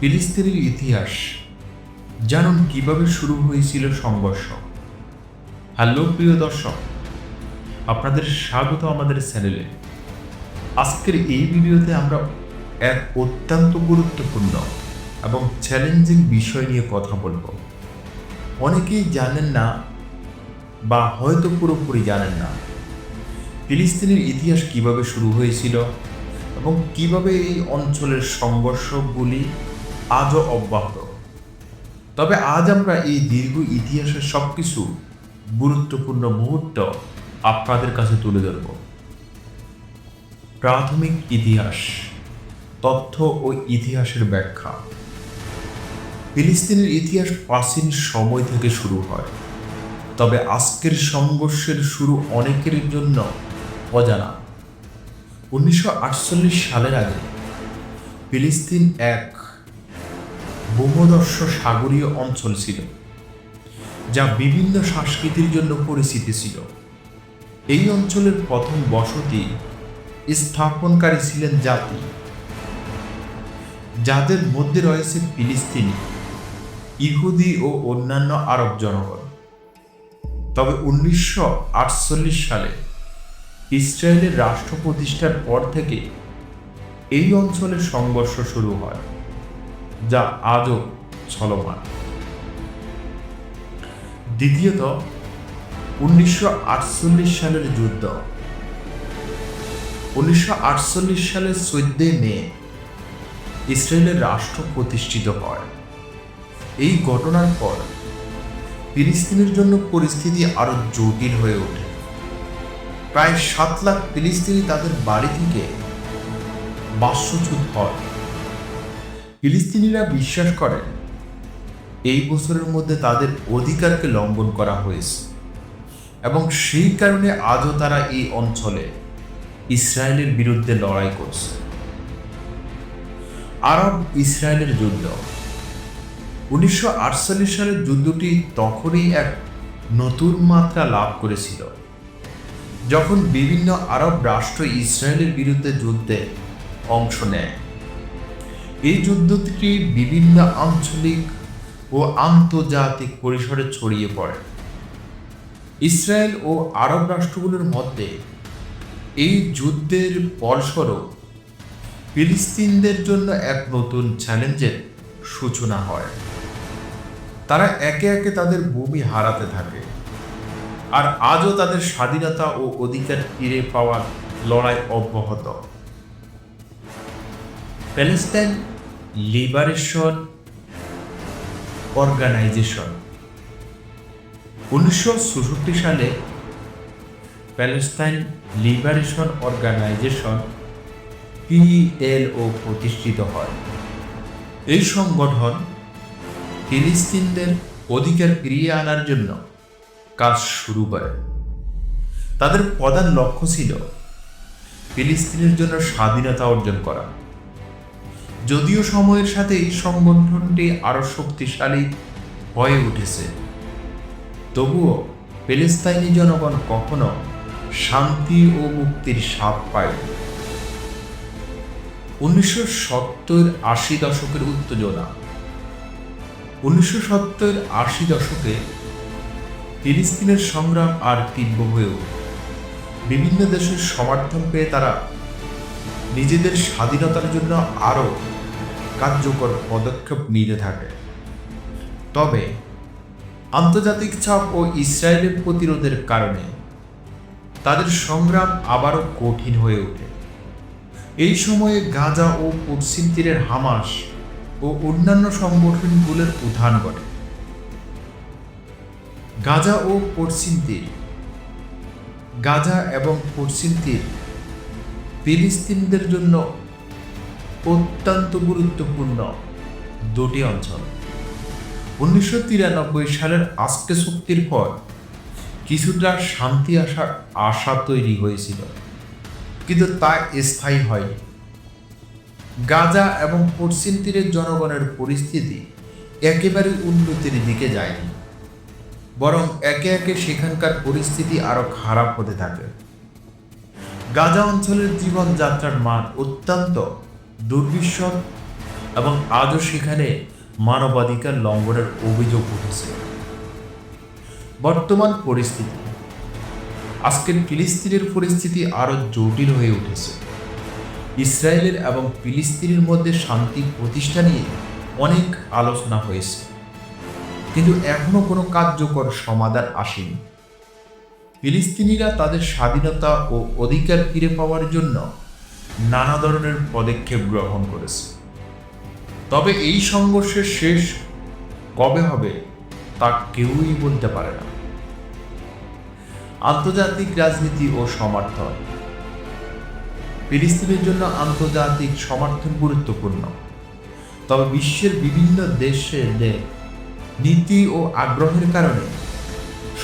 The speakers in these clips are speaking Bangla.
ফিলিস্তিনের ইতিহাস জানুন কীভাবে শুরু হয়েছিল সংঘর্ষ। হ্যালো, প্রিয় দর্শক, আপনাদের স্বাগত আমাদের চ্যানেলে। আজকের এই ভিডিওতে আমরা এক অত্যন্ত গুরুত্বপূর্ণ এবং চ্যালেঞ্জিং বিষয় নিয়ে কথা বলব। অনেকেই জানেন না বা হয়তো পুরোপুরি জানেন না ফিলিস্তিনের ইতিহাস কীভাবে শুরু হয়েছিল এবং কীভাবে এই অঞ্চলের সংঘর্ষগুলি আজও অব্যাহত। তবে আজ আমরা এই দীর্ঘ ইতিহাসের সব কিছু গুরুত্বপূর্ণ মুহূর্ত আপনাদের কাছে তুলে ধরব। প্রাথমিক ইতিহাস, তথ্য ও ইতিহাসের ব্যাখ্যা। ফিলিস্তিনের ইতিহাস প্রাচীন সময় থেকে শুরু হয়। তবে আজকের সংঘর্ষের শুরু অনেকের জন্য অজানা। উনিশশো আটচল্লিশ সালের আগে ফিলিস্তিন এক ভূমদর্শ সাগরীয় অঞ্চল ছিল, যা বিভিন্ন সংস্কৃতির জন্য পরিচিত ছিল। এই অঞ্চলের প্রথম বসতি স্থাপনকারী ছিলেন জাতি। যাদের মধ্যে রয়েছে ফিলিস্তিনি, ইহুদি ও অন্যান্য আরব জনগণ। তবে উনিশশো আটচল্লিশ সালে ইসরায়েলের রাষ্ট্র প্রতিষ্ঠার পর থেকে এই অঞ্চলে সংঘর্ষ শুরু হয়। যা আজও চলমান দ্বিতীয়ত, উনিশশো আটচল্লিশ সালের যুদ্ধ। উনিশশো সালের চোদ্দই মে ইসরায়েলের রাষ্ট্র প্রতিষ্ঠিত হয়। এই ঘটনার পর ফিলিস্তিনের জন্য পরিস্থিতি আরও জটিল হয়ে ওঠে। প্রায় সাত লাখ ফিলিস্তিনি তাদের বাড়ি থেকে বাস্যচ্যুত হয়। ফিলিস্তিনিরা বিশ্বাস করেন এই বছরের মধ্যে তাদের অধিকারকে লঙ্ঘন করা হয়েছে এবং সেই কারণে আজও তারা এই অঞ্চলে ইসরায়েলের বিরুদ্ধে লড়াই করছে। আরব ইসরায়েলের যুদ্ধ। উনিশশো আটচল্লিশ সালের যুদ্ধটি তখনই এক নতুন মাত্রা লাভ করেছিল, যখন বিভিন্ন আরব রাষ্ট্র ইসরায়েলের বিরুদ্ধে যুদ্ধে অংশ নেয়। এই যুদ্ধটি বিভিন্ন আঞ্চলিক ও আন্তর্জাতিক পরিসরে ছড়িয়ে পড়ে। ইসরায়েল ও আরব রাষ্ট্রগুলোর মধ্যে এই যুদ্ধের ফলস্বরূপ ফিলিস্তিনদের জন্য এক নতুন চ্যালেঞ্জের সূচনা হয়। তারা একে একে তাদের ভূমি হারাতে থাকে আর আজও তাদের স্বাধীনতা ও অধিকার ফিরে পাওয়ার লড়াই অব্যাহত। Palestine Liberation Organisation. উনিশশো সালে প্যালেস্টাইন লিবারেশন অর্গানাইজেশন পিএলও প্রতিষ্ঠিত হয়। এই সংগঠন ফিলিস্তিনদের অধিকার ফিরিয়ে আনার জন্য কাজ শুরু করে। তাদের প্রধান লক্ষ্য ছিল ফিলিস্তিনের জন্য স্বাধীনতা অর্জন করা। যদিও সময়ের সাথে এই সংগঠনটি আরও শক্তিশালী হয়ে উঠেছে। তবুও ফিলিস্তাইনি জনগণ কখনো শান্তি ও মুক্তির স্বাদ পায় উনিশশো সত্তর আশি দশকের উত্তেজনা। উনিশশো সত্তর আশি দশকে ফিলিস্তিনের সংগ্রাম আর তীব্র হয়ে ওঠে। বিভিন্ন দেশের সমর্থন পেয়ে তারা নিজেদের স্বাধীনতার জন্য আরও কার্যকর পদক্ষেপ নিতে থাকে। তবে, আন্তর্জাতিক চাপ ও ইসরায়েলের প্রতিরোধের কারণে তাদের সংগ্রাম আবারও কঠিন হয়ে ওঠে। এই সময়ে গাজা ও পশ্চিম তীরের হামাস ও অন্যান্য সংগঠনগুলোর উত্থান ঘটে। গাজা ও পশ্চিম তীর, গাজা এবং পশ্চিম তীর ফিলিস্তিনদের জন্য অত্যন্ত গুরুত্বপূর্ণ দুটি অঞ্চল। উনিশশো তিরানব্বই সালের আজকে চুক্তির পর কিছুটা শান্তি আসার আশা তৈরি হয়েছিল, কিন্তু তা স্থায়ী হয়নি। গাজা এবং পশ্চিম তীরের জনগণের পরিস্থিতি একেবারে উন্নতির দিকে যায়নি, বরং একে একে সেখানকার পরিস্থিতি আরও খারাপ হতে থাকে। গাজা অঞ্চলের জীবনযাত্রার মান অত্যন্ত দুর্বিষহ এবং আজও সেখানে মানবাধিকার লঙ্ঘনের অভিযোগ উঠেছে। বর্তমান পরিস্থিতি, আজকের ফিলিস্তিনের পরিস্থিতি আরও জটিল হয়ে উঠেছে। ইসরায়েলের এবং ফিলিস্তিনের মধ্যে শান্তি প্রতিষ্ঠা নিয়ে অনেক আলোচনা হয়েছে, কিন্তু এখনও কোনো কার্যকর সমাধান আসেনি। ফিলিস্তিনিরা তাদের স্বাধীনতা ও অধিকার ফিরে পাওয়ার জন্য নানা ধরনের পদক্ষেপ গ্রহণ করেছে। তবে এই সংঘর্ষের শেষ কবে হবে, তা কেউই বলতে পারে না। আন্তর্জাতিক রাজনীতি ও সমর্থন। ফিলিস্তিনের জন্য আন্তর্জাতিক সমর্থন গুরুত্বপূর্ণ। তবে বিশ্বের বিভিন্ন দেশের নীতি ও আগ্রহের কারণে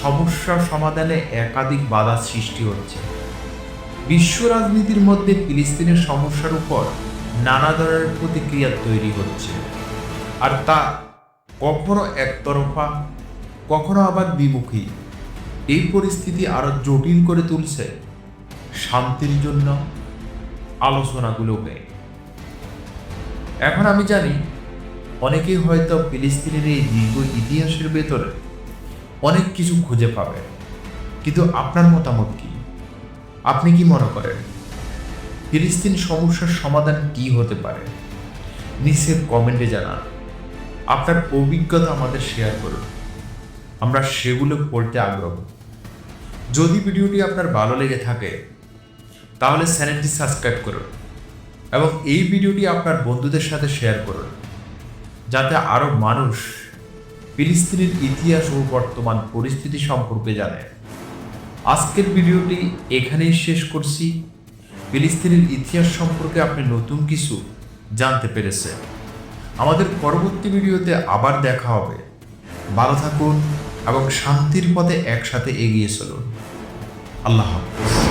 সমস্যা সমাধানে একাধিক বাধা সৃষ্টি হচ্ছে। বিশ্ব রাজনীতির মধ্যে ফিলিস্তিনের সমস্যার উপর নানা ধরনের প্রতিক্রিয়া তৈরি হচ্ছে। আর তা কখনো একতরফা, কখনো আবার বিমুখী এই পরিস্থিতি আরও জটিল করে তুলছে শান্তির জন্য আলোচনাগুলোকে। এখন আমি জানি, অনেকেই হয়তো ফিলিস্তিনের এই দীর্ঘ ইতিহাসের ভেতরে অনেক কিছু খুঁজে পাবে। কিন্তু আপনার মতামত কি? আপনি কি মনে করেন, ফিলিস্তিন সমস্যার সমাধান কি হতে পারে? নিচের কমেন্টে জানান। আপনার অভিজ্ঞতা আমাদের শেয়ার করুন। আমরা সেগুলো পড়তে আগ্রহ। যদি ভিডিওটি আপনার ভালো লেগে থাকে, তাহলে চ্যানেলটি সাবস্ক্রাইব করুন এবং এই ভিডিওটি আপনার বন্ধুদের সাথে শেয়ার করুন, যাতে আরও মানুষ ফিলিস্তিনের ইতিহাস ও বর্তমান পরিস্থিতি সম্পর্কে জানে। আজকের ভিডিওটি এখানেই শেষ করছি। ফিলিস্তিনের ইতিহাস সম্পর্কে আপনি নতুন কিছু জানতে পেরেছেন। আমাদের পরবর্তী ভিডিওতে আবার দেখা হবে। ভালো থাকুন এবং শান্তির পথে একসাথে এগিয়ে চলুন। আল্লাহ হাফিজ।